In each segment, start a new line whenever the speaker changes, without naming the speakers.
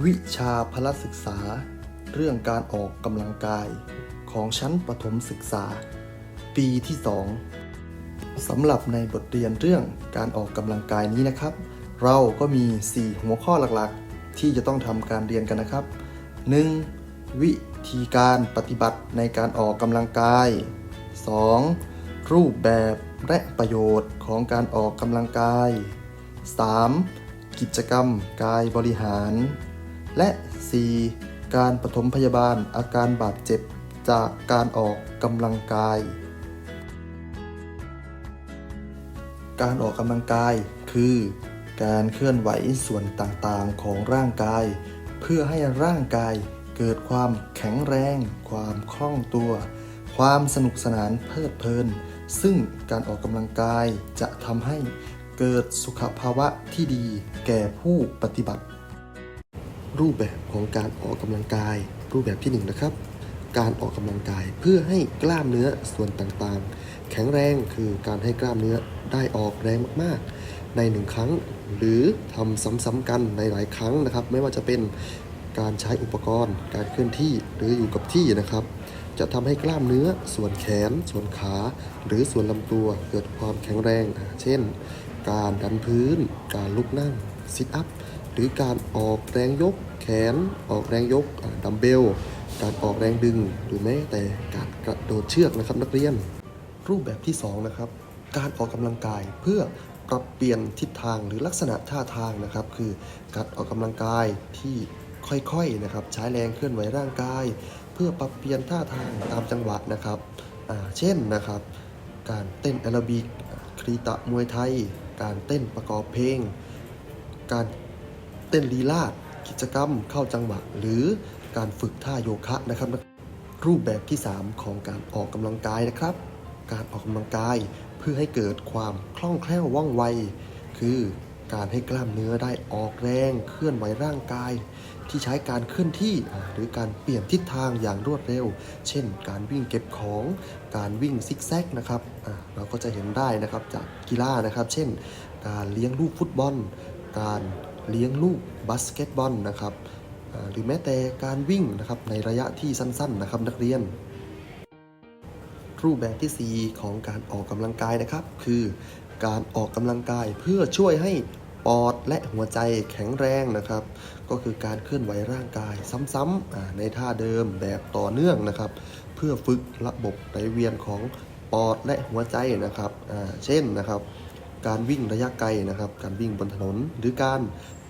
วิชาพละศึกษา เรื่องการออกกำลังกายของชั้นประถมศึกษา ปีที่ 2สำหรับในบทเรียนเรื่องการออกกำลังกายนี้นะครับ เราก็มี 4 หัวข้อหลักๆ ที่จะต้องทำการเรียนกันนะครับ 1. วิธีการปฏิบัติในการออกกำลังกาย 2. รูปแบบและประโยชน์ของการออกกำลังกาย 3. กิจกรรมกายบริหาร และ 4. การปฐมพยาบาลอาการบาดเจ็บจากการออกกำลังกาย การออกกำลังกายคือ การเคลื่อนไหวส่วนต่างๆของร่างกาย เพื่อให้ร่างกายเกิดความแข็งแรง ความคล่องตัว ความสนุกสนานเพลิดเพลิน ซึ่งการออกกำลังกายจะทำให้เกิดสุขภาวะที่ดีแก่ผู้ปฏิบัติ รูปแบบของการออกกำลังกาย รูปแบบที่หนึ่งนะครับ การออกกำลังกายเพื่อให้กล้ามเนื้อส่วนต่างๆ แข็งแรงคือการให้กล้ามเนื้อได้ออกแรงมากๆ ในหนึ่งครั้ง หรือทำซ้ำๆกันในหลายครั้งนะครับ ไม่ว่าจะเป็นการใช้อุปกรณ์ การเคลื่อนที่หรืออยู่กับที่นะครับจะทำให้กล้ามเนื้อส่วนแขน ส่วนขา หรือส่วนลำตัวเกิดความแข็งแรง เช่น การดันพื้น การลุกนั่งซิทอัพหรือการออกแรงยกแขน ออกแรงยกดัมเบล การออกแรงดึง หรือแม้แต่การกระโดดเชือกนะครับนักเรียน รูปแบบที่สองนะครับการออกกำลังกายเพื่อปรับเปลี่ยนทิศทางหรือลักษณะท่าทางนะครับ คือการออกกำลังกายที่ค่อยๆนะครับ ใช้แรงเคลื่อนไหวร่างกาย เพื่อปรับเปลี่ยนท่าทางตามจังหวะนะครับเช่นนะครับ การเต้นแอโรบิกครีตะมวยไทย การเต้นประกอบเพลง การเต้นลีลาดกิจกรรมเข้าจังหวะ หรือการฝึกท่าโยคะนะครับ รูปแบบที่ 3 ของการออกกำลังกายนะครับ การออกกำลังกายเพื่อให้เกิดความคล่องแคล่วว่องไว คือการให้กล้ามเนื้อได้ออกแรงเคลื่อนไหวร่างกาย ที่ใช้การเคลื่อนที่หรือการเปลี่ยนทิศทางอย่างรวดเร็ว เช่น การวิ่งเก็บของการวิ่งซิกแซกนะครับเราก็จะเห็นได้นะครับจากกีฬานะครับ เช่น การเลี้ยงลูกฟุตบอล การเลี้ยงลูกบาสเกตบอลนะครับหรือแม้แต่การวิ่งนะครับในระยะที่สั้นๆนะครับนักเรียน รูปแบบที่ 4 ของการออกกำลังกายนะครับ คือการออกกำลังกายเพื่อช่วยให้ปอดและหัวใจแข็งแรงนะครับ ก็คือการเคลื่อนไหวร่างกายซ้ำๆในท่าเดิมแบบต่อเนื่องนะครับ เพื่อฝึกระบบไหลเวียนของปอดและหัวใจนะครับเช่นนะครับ การวิ่งระยะไกลนะครับ การวิ่งบนถนนหรือการ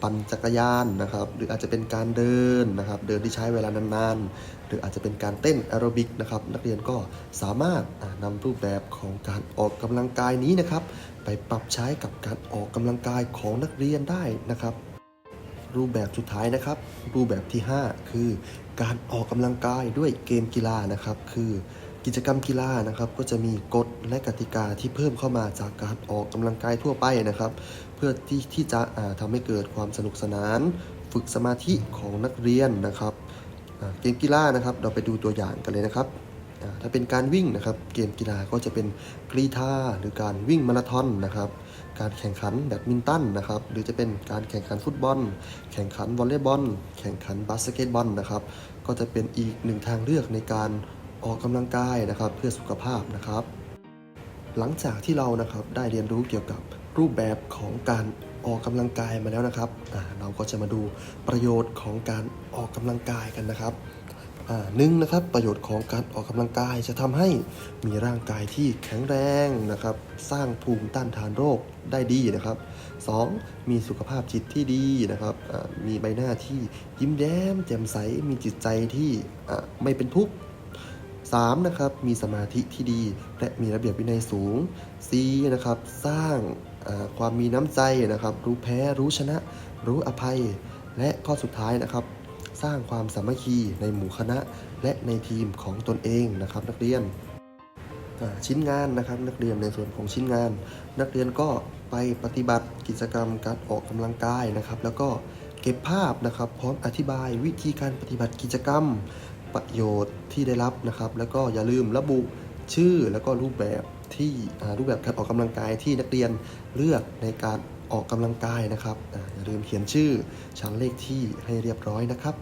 ปั่นจักรยานนะครับ หรืออาจจะเป็นการเดินนะครับ เดินที่ใช้เวลานานๆ หรืออาจจะเป็นการเต้นแอโรบิกนะครับ นักเรียนก็สามารถอ่านำรูปแบบของการออกกำลังกายนี้นะครับ ไปปรับใช้กับการออกกำลังกายของนักเรียนได้นะครับ รูปแบบสุดท้ายนะครับ รูปแบบที่ 5 คือ การออกกำลังกายด้วยเกมกีฬานะครับ คือ กิจกรรมกีฬานะครับ ก็จะมีกฎและกติกาที่เพิ่มเข้ามาจากการออกกำลังกายทั่วไปนะครับ เพื่อที่ที่จะอ่าทำให้เกิดความสนุกสนาน ฝึกสมาธิของนักเรียนนะครับเกมกีฬานะครับ เราไปดูตัวอย่างกันเลยนะครับถ้าเป็นการวิ่งนะครับ เกมกีฬาก็จะเป็นกรีธาหรือการวิ่งมาราธอนนะครับ การแข่งขันแบดมินตันนะครับ หรือจะเป็นการแข่งขันฟุตบอล แข่งขันวอลเลย์บอล แข่งขันบาสเกตบอลนะครับ ก็จะเป็นอีกหนึ่งทางเลือกในการ ออกกำลังกายนะครับเพื่อสุขภาพนะครับ หลังจากที่เรานะครับได้เรียนรู้เกี่ยวกับรูปแบบของการออกกำลังกายมาแล้วนะครับ เราก็จะมาดูประโยชน์ของการออกกำลังกายกันนะครับหนึ่งนะครับประโยชน์ของการออกกำลังกายจะทำให้มีร่างกายที่แข็งแรงนะครับ สร้างภูมิต้านทานโรคได้ดีนะครับสองมีสุขภาพจิตที่ดีนะครับมีใบหน้าที่ยิ้มแย้มแจ่มใสมีจิตใจที่ไม่เป็นทุกข์ 3. นะครับมีสมาธิที่ดี และมีระเบียบวินัยสูง 4. นะครับสร้างความมีน้ำใจนะครับรู้แพ้รู้ชนะ รู้อภัย และข้อสุดท้ายนะครับ สร้างความสามัคคีในหมู่คณะ และในทีมของตนเองนะครับนักเรียนชิ้นงานนะครับนักเรียนในส่วนของชิ้นงาน นักเรียนก็ไปปฏิบัติกิจกรรมการออกกำลังกายนะครับ แล้วก็เก็บภาพนะครับ พร้อมอธิบายวิธีการปฏิบัติกิจกรรม ประโยชน์ที่ได้รับนะครับ แล้วก็อย่าลืมระบุชื่อแล้วก็รูปแบบที่รูปแบบการออกกำลังกายที่นักเรียนเลือกในการออกกำลังกายนะครับอย่าลืมเขียนชื่อชั้นเลขที่ให้เรียบร้อยนะครับ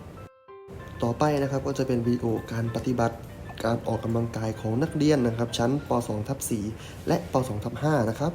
ต่อไปนะครับก็จะเป็นวิดีโอการปฏิบัติการออกกำลังกายของนักเรียนนะครับ ชั้นป .2 ทับ4และป .2 ทับ5นะครับ